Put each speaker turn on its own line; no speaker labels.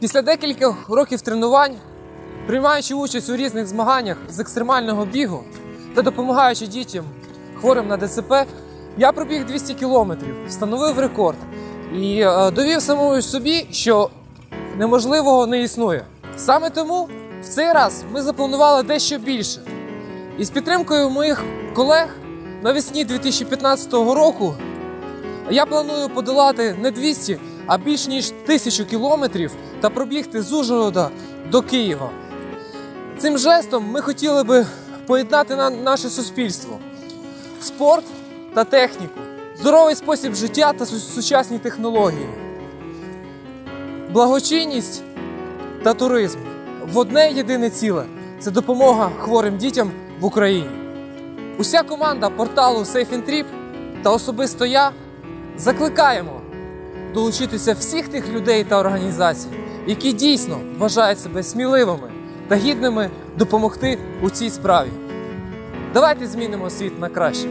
Після декількох років тренувань, приймаючи участь у різних змаганнях з екстремального бігу та допомагаючи дітям хворим на ДЦП, я пробіг 200 кілометрів, встановив рекорд і е, довів самому собі, що неможливого не існує. Саме тому в цей раз ми запланували дещо більше. І з підтримкою моїх колег навесні 2015 року я планую подолати не 200, а більш ніж 1000 кілометрів та пробігти з Ужгорода до Києва. Цим жестом ми хотіли би поєднати на наше суспільство: спорт та техніку, здоровий спосіб життя та сучасні технології, благочинність та туризм в одне єдине ціле це допомога хворим дітям в Україні. Уся команда порталу Safe and Trip та особисто я закликаємо долучитися всіх тих людей та організацій, які дійсно вважають себе сміливими та гідними допомогти у цій справі. Давайте змінимо світ на краще.